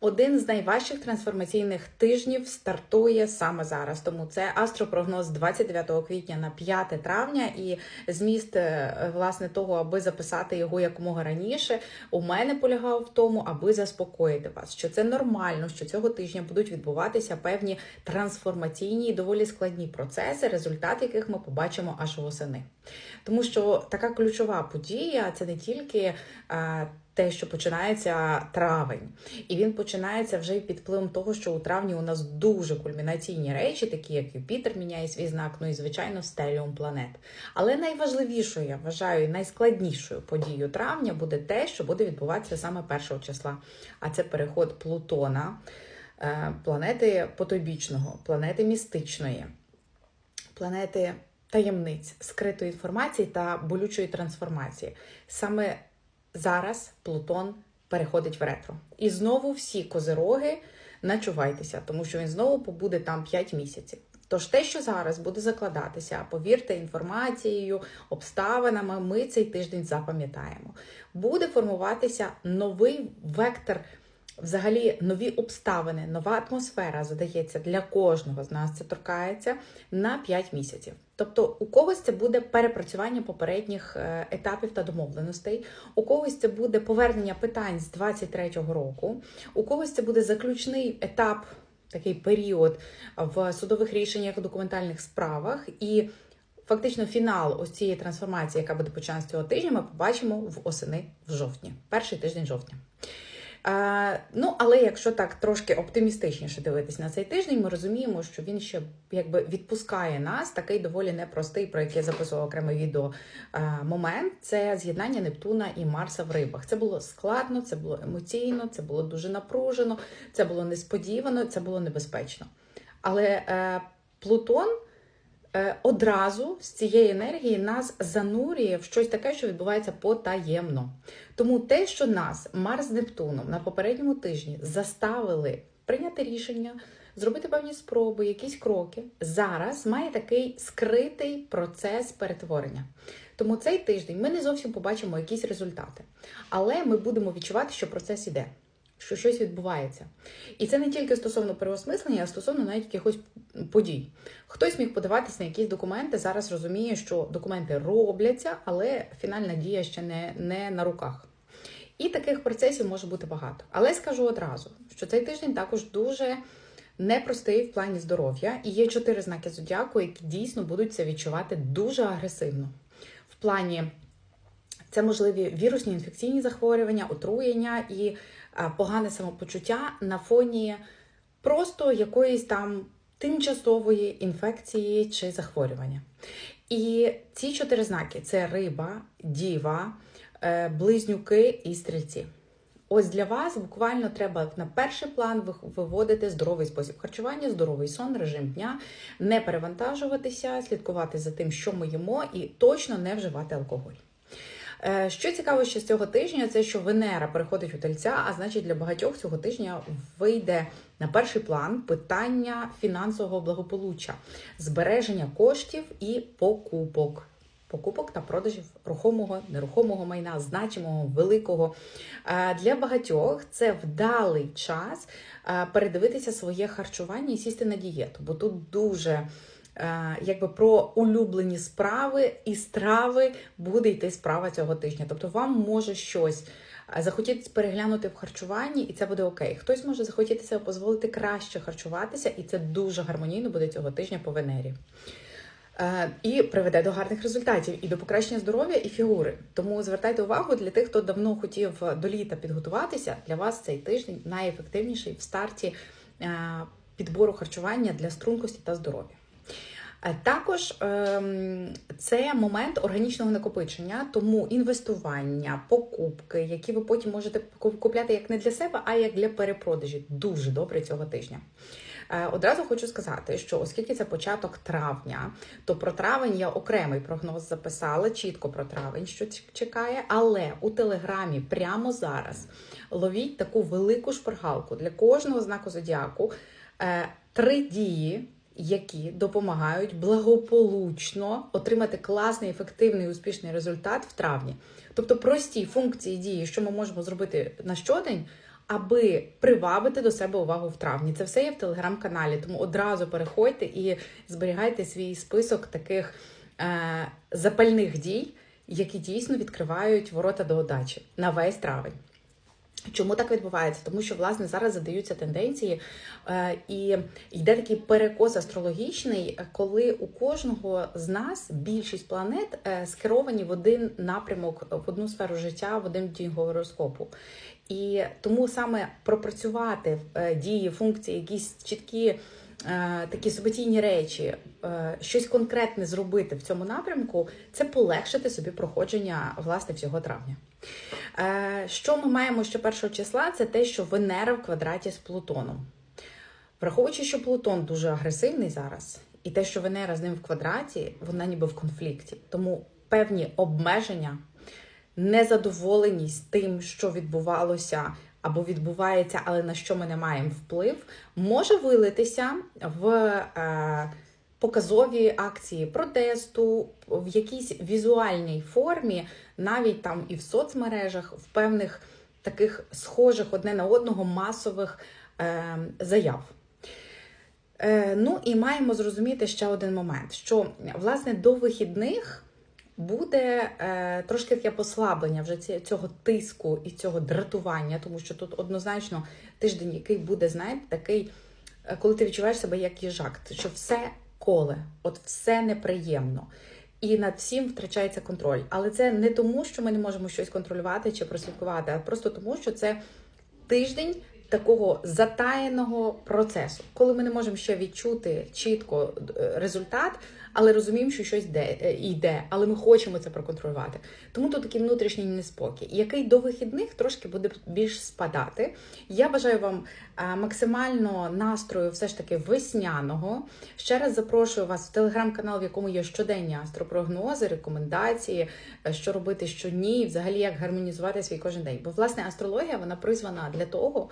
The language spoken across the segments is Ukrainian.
Один з найважчих трансформаційних тижнів стартує саме зараз. Тому це астропрогноз 29 квітня на 5 травня. І зміст е, власне того, аби записати його якомога раніше, у мене полягав в тому, аби заспокоїти вас, що це нормально, що цього тижня будуть відбуватися певні трансформаційні і доволі складні процеси, результат яких ми побачимо аж восени. Тому що така ключова подія це не тільки. Те, що починається травень, і він починається вже під впливом того, що у травні у нас дуже кульмінаційні речі, такі як Юпітер міняє свій знак, ну і звичайно стеліум планет. Але найважливішою, я вважаю, найскладнішою подією травня буде те, що буде відбуватися саме першого числа. А це переход Плутона, е, планети потойбічного, планети містичної, планети. Таємниць, скритої інформації та болючої трансформації. Саме зараз Плутон переходить в ретро. І знову всі козироги начувайтеся, тому що він знову побуде там 5 місяців. Тож те, що зараз буде закладатися, повірте, інформацією, обставинами, ми цей тиждень запам'ятаємо. Буде формуватися новий вектор. Взагалі, нові обставини, нова атмосфера задається для кожного з нас. Це торкається на 5 місяців. Тобто, у когось це буде перепрацювання попередніх е, етапів та домовленостей, у когось це буде повернення питань з 23-го року, у когось це буде заключний етап, такий період в судових рішеннях, документальних справах і. Фактично, фінал ось цієї трансформації, яка буде початися цього тижня, ми побачимо в осени в жовтні, перший тиждень жовтня. Ну, але якщо так трошки оптимістичніше дивитись на цей тиждень, ми розуміємо, що він ще якби відпускає нас такий доволі непростий, про який я записувала окреме відео момент. Це з'єднання Нептуна і Марса в рибах. Це було складно, це було емоційно, це було дуже напружено, це було несподівано, це було небезпечно. Але е, Плутон. Е, одразу з цієї енергії нас занурює в щось таке, що відбувається потаємно. Тому те, що нас Марс з Нептуном на попередньому тижні заставили прийняти рішення, зробити певні спроби, якісь кроки, зараз має такий скритий процес перетворення. Тому цей тиждень ми не зовсім побачимо якісь результати, але ми будемо відчувати, що процес іде що щось відбувається. І це не тільки стосовно переосмислення, а стосовно навіть якихось подій. Хтось міг подаватися на якісь документи, зараз розуміє, що документи робляться, але фінальна дія ще не, не на руках. І таких процесів може бути багато. Але скажу одразу, що цей тиждень також дуже непростий в плані здоров'я, і є чотири знаки зодіаку, які дійсно будуть це відчувати дуже агресивно. В плані це можливі вірусні інфекційні захворювання, отруєння і погане самопочуття на фоні просто якоїсь там тимчасової інфекції чи захворювання. І ці чотири знаки це риба, діва, е, близнюки і стрільці. Ось для вас буквально треба на перший план виводити здоровий спосіб харчування, здоровий сон, режим дня, не перевантажуватися, слідкувати за тим, що ми їмо, і точно не вживати алкоголь. Е, що цікаво ще з цього тижня, це що Венера переходить у тельця, а значить для багатьох цього тижня вийде на перший план питання фінансового благополуччя, збереження коштів і покупок. Покупок та продажів рухомого, нерухомого майна, значимого, великого. Е, для багатьох це вдалий час е, передивитися своє харчування і сісти на дієту, бо тут дуже якби про улюблені справи і страви буде йти справа цього тижня. Тобто вам може щось е, захотіти переглянути в харчуванні, і це буде окей. Хтось може захотіти себе дозволити краще харчуватися, і це дуже гармонійно буде цього тижня по Венері. Е, і приведе до гарних результатів і до покращення здоров'я і фігури. Тому звертайте увагу для тих, хто давно хотів до літа підготуватися. Для вас цей тиждень найефективніший в старті підбору харчування для стрункості та здоров'я. Е, також ем, це момент органічного накопичення, тому інвестування, покупки, які ви потім можете купляти як не для себе, а як для перепродажі. Дуже добре цього тижня. Е, одразу хочу сказати, що оскільки це початок травня, то про травень я окремий прогноз записала, чітко про травень, що чекає, але у телеграмі прямо зараз ловіть таку велику шпаргалку для кожного знаку зодіаку. Е, три дії які допомагають благополучно отримати класний, ефективний, успішний результат в травні. Тобто прості функції дії, що ми можемо зробити на щодень, аби привабити до себе увагу в травні. Це все є в телеграм-каналі, тому одразу переходьте і зберігайте свій список таких е, запальних дій, які дійсно відкривають ворота до удачі на весь травень. Чому так відбувається? Тому що власне зараз задаються тенденції, е, і йде такий перекос астрологічний, коли у кожного з нас більшість планет е, скеровані в один напрямок, в одну сферу життя, в один день гороскопу. І тому саме пропрацювати е, дії, функції, якісь чіткі такі суботійні речі, щось конкретне зробити в цьому напрямку, це полегшити собі проходження власне всього травня. Е, Що ми маємо ще першого числа? Це те, що Венера в квадраті з Плутоном. Враховуючи, що Плутон дуже агресивний зараз, і те, що Венера з ним в квадраті, вона ніби в конфлікті. Тому певні обмеження, незадоволеність тим, що відбувалося або відбувається, але на що ми не маємо вплив, може вилитися в е, показові акції протесту, в якійсь візуальній формі, навіть там і в соцмережах, в певних таких схожих одне на одного масових е, заяв. Е, ну і маємо зрозуміти ще один момент: що власне до вихідних буде е, трошки таке послаблення вже цього тиску і цього дратування, тому що тут однозначно тиждень, який буде, знаєте, такий, е, коли ти відчуваєш себе як їжак, що все коле, от все неприємно. І над всім втрачається контроль. Але це не тому, що ми не можемо щось контролювати чи прослідкувати, а просто тому, що це тиждень такого затаєного процесу, коли ми не можемо ще відчути чітко е, результат, але розуміємо, що щось йде, е, йде, але ми хочемо це проконтролювати. Тому тут такий внутрішній неспокій, який до вихідних трошки буде більш спадати. Я бажаю вам е, максимально настрою, все ж таки весняного. Ще раз запрошую вас в телеграм-канал, в якому є щоденні астропрогнози, рекомендації, що робити, що ні, і взагалі як гармонізувати свій кожен день. Бо власне астрологія вона призвана для того,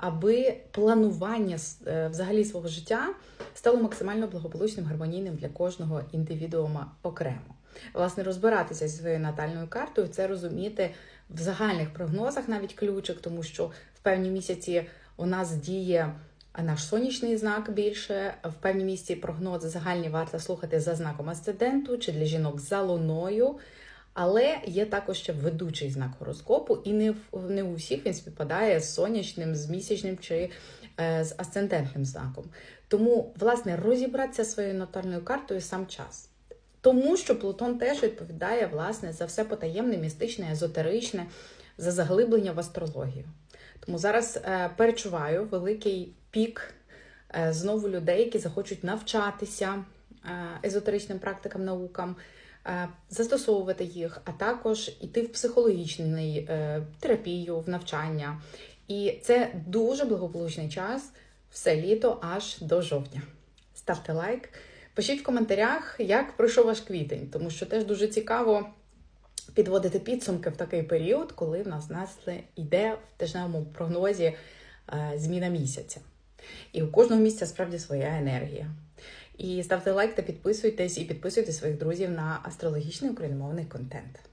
аби планування е, взагалі свого життя стало максимально благополучним, гармонійним для кожного індивідуума окремо. Власне, розбиратися зі своєю натальною картою, це розуміти в загальних прогнозах навіть ключик, тому що в певні місяці у нас діє наш сонячний знак більше, в певні місці прогнози загальні варто слухати за знаком асценденту чи для жінок за луною. Але є також ще ведучий знак гороскопу, і не не у всіх він співпадає з сонячним, з місячним чи е, з асцендентним знаком. Тому, власне, розібратися своєю натальною картою сам час. Тому що Плутон теж відповідає власне за все потаємне, містичне, езотеричне, за заглиблення в астрологію. Тому зараз е, перечуваю великий пік е, знову людей, які захочуть навчатися е, езотеричним практикам, наукам, застосовувати їх, а також іти в психологічний е, терапію, в навчання. І це дуже благополучний час все літо аж до жовтня. Ставте лайк, пишіть в коментарях, як пройшов ваш квітень, тому що теж дуже цікаво підводити підсумки в такий період, коли в нас насле йде в тижневому прогнозі е, зміна місяця. І у кожного місяця справді своя енергія. І ставте лайк та підписуйтесь, і підписуйте своїх друзів на астрологічний україномовний контент.